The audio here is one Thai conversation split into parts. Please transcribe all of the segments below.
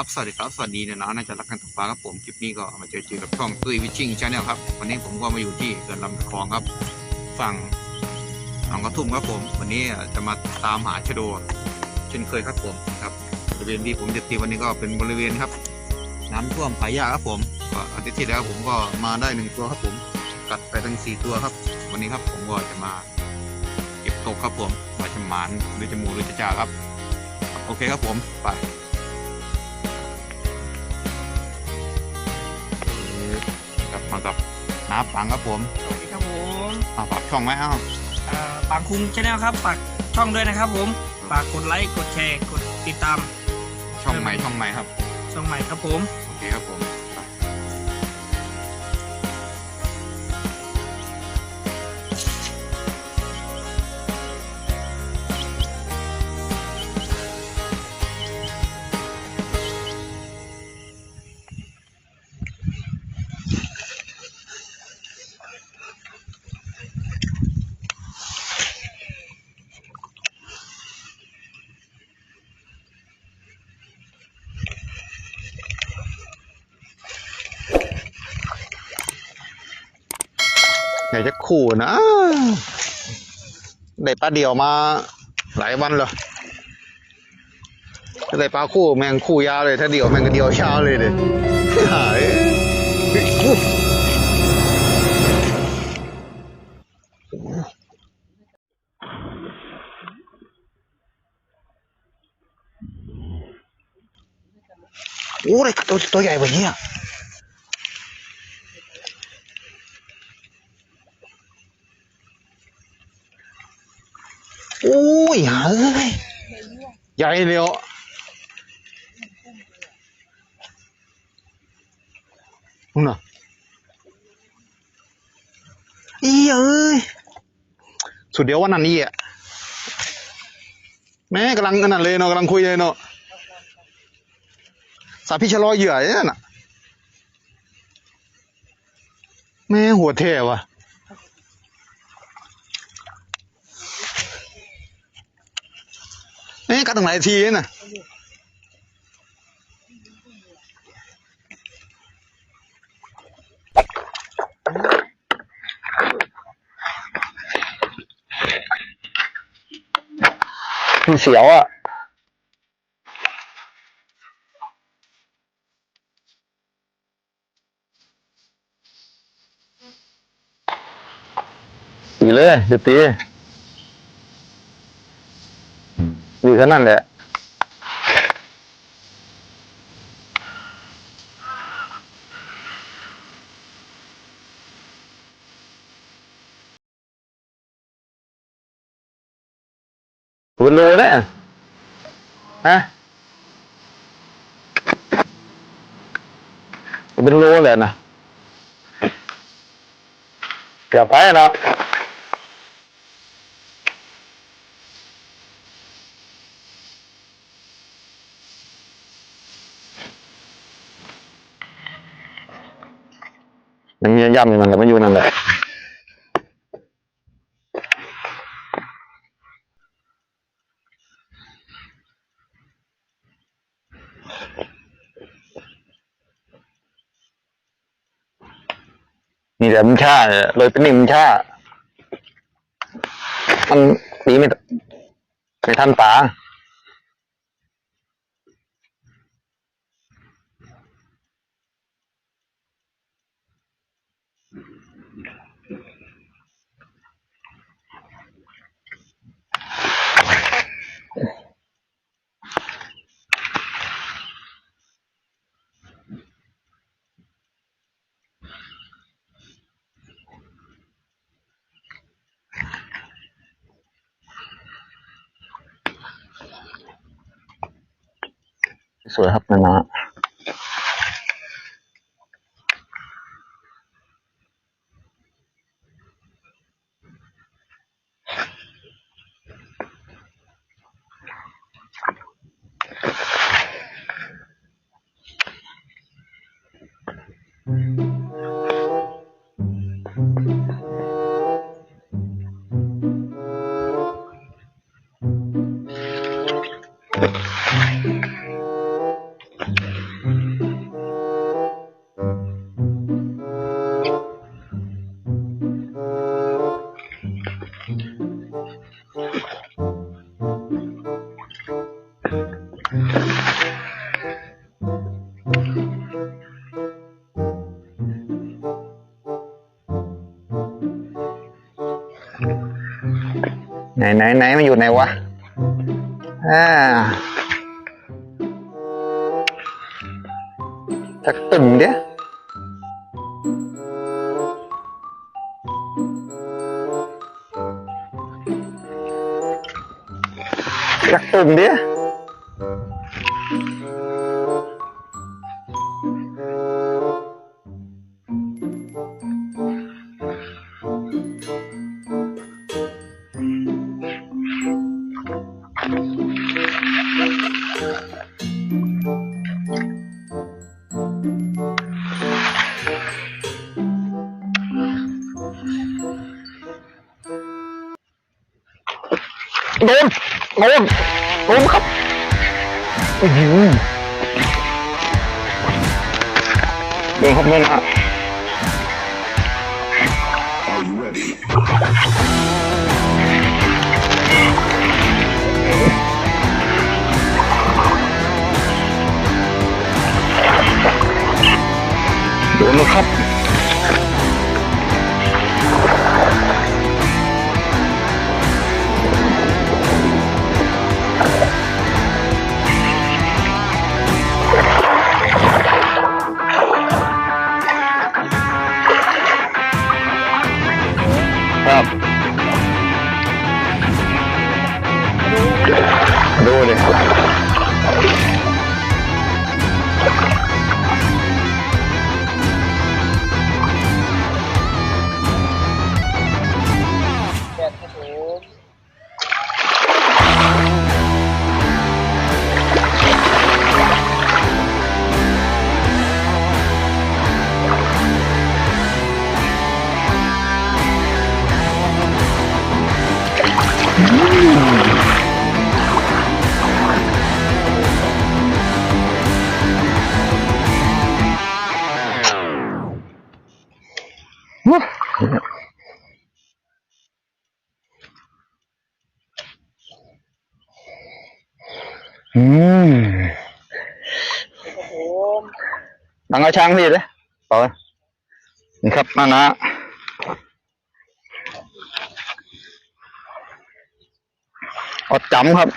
ครับ สวัสดีครับ สวัสดีเนี่ยนะน่าจะรักกันตกปลาครับผมคลิปนี้ก็มาเจอเจอกับช่องตุ้ยวิชิ่งชาแนลครับ วันนี้ผมก็มาอยู่ที่เขื่อนลำตะคองครับ ฝั่งหนองกระทุ่มครับผม วันนี้จะมาตามหาชะโดเช่นเคยครับผมครับบริเวณที่ผมจะตีวันนี้ก็เป็นบริเวณครับ น้ำท่วมผายาครับผมก็อาทิตย์ที่แล้วผมก็มาได้หนึ่งตัวครับผมกัดไปทั้งสี่ตัวครับ วันนี้ครับผมก็จะมาเก็บตกครับผมว่าจะหมานหรือจะมูหรือจะจ่าครับ โอเคครับผมไป กลับมากับน้าปังครับผมสวัสดีครับผมอ่าฝากช่องไหมอ้าวอ่าปางคุงชาแนลครับฝากช่องด้วยนะครับผมฝากกดไลค์กดแชร์กดติดตามช่องใหม่ช่องใหม่ครับ ช่องใหม่ครับผม โอเคครับผม ไปอยากจะขู่นะได้ปลาเดียวมาหลายวันเลยถ้าได้ปลาคู่แมงคู่ยาวเลย ถ้าเดียวแมงก็เดียวเช้าเลยเลยหายเฮ้ยอู้โอ้ยตัวตัวใหญ่กว่านี้อะ อ้ยเฮ้ยใหญ่เลยอะนู่นน่ะอีเอ้ย สุดเดียววันนั้นนี่อะแม่กำลังอันนั้นเลยเนาะกำลังคุยเลยเนาะสาพี่ชะลอเหยื่อเนี่ยน่ะ แม่หัวเท่ว่ะ เอ๊ะกัดตั้งหลายที เลยน่ะมันเสียวอะตีเลยจะตีอยู่แค่นั้นแหละพูดเลยนะฮะเป็นโลเลยนะเกือบไปเนาะ ยังย่ำอยู่นั่นแหละมันอยู่นั่นแหละมีแต่มันช่าเลยเป็นหนึ่งมันช่ามันตีไม่ไม่ทันตา สวยครับนะนะอืม มันอยู่ไหนวะ อ่าสักตึงเดียวสักตึงเดี โดนโดนโดนครับอื้อหือโดนครับโดนฮะ อืมดังเอาช้างพี่เลยต่อเลยนี่ครับนานะ อดจำครับ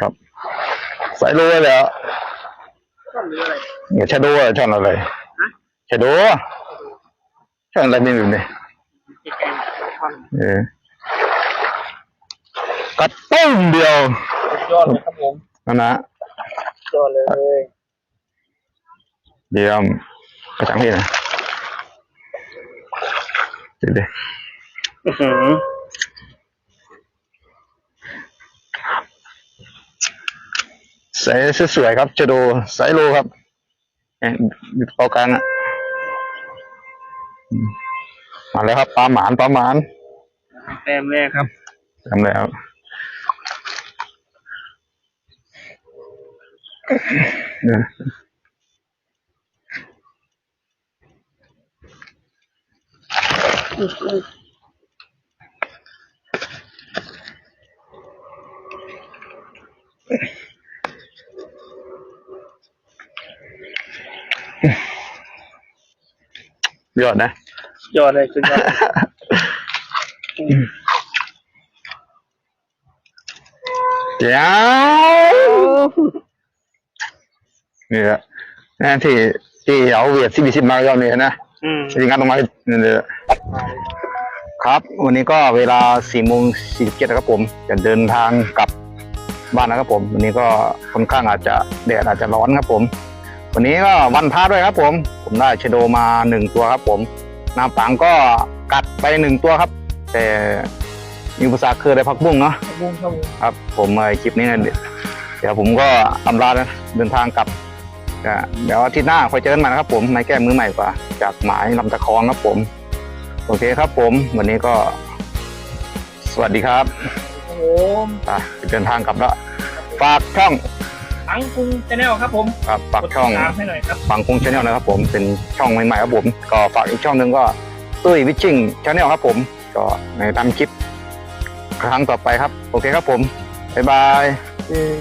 ครับใส่รู้ไว้แล้วช่องหรืออะไรเนี่ยชาโดว์อะช่องอะไรชาโดว์ช่องอะไรไม่รู้เนี่ยเกมช่องเออก็ต้มเดียวยอดเลยครับผมนะนะยอดเลย เดียม กระชังพี่นะเดี๋ยวดิอื้อหือใส่สวยๆครับชาโดว์ใส่โลครับเนี่ยอยู่ตรงกลางอะอืมมาแล้วครับปลาหมานปลาหมานแต้มแรกครับทำแล้วเนี่ย ยอดนะ ยอดเลยสุดยอดเดี๋ยวนี่แหละนั่นที่ที่เอาเวียดซีบีซิมาเราเนี่ยนะ อืมจริงๆตรงมานี่เลยครับ วันนี้ก็เวลาสี่โมงสี่สิบเจ็ดครับผม จะเดินทางกลับบ้านนะครับผม วันนี้ก็ค่อนข้างอาจจะแดดอาจจะร้อนครับผม วันนี้ก็วันพระด้วยครับผม ผมได้ชโดมาหนึ่งตัวครับผมน้ำปังก็กัดไปหนึ่งตัวครับ แต่มีอุปสรรคคือได้พักบุ้งเนาะครับผมครับผมครับ ผมคลิปนี้เนี่ยเดี๋ยวผมก็ตำลาเดินทางกลับ ก็เดี๋ยวอาทิตย์หน้าคอยเจอกันใหม่นะครับผมในแก้มือใหม่กว่า จากหมายลำตะคองครับผม โอเคครับผม วันนี้ก็ สวัสดีครับครับผมอะเดินทางกลับแล้วฝากช่องทั้งคุงชาแนลครับผมครับฝากกดติช่องดตามให้หน่อยครับฟังคงชาแนลนะครับผมเป็นช่องใหม่ๆครับผม ก็ฝากอีกช่องหนึ่งก็ตุ้ยวิชชิ่งชาแนลครับผม ก็ในตามคลิป ครั้งต่อไปครับ โอเคครับผมบ๊ายบายเออ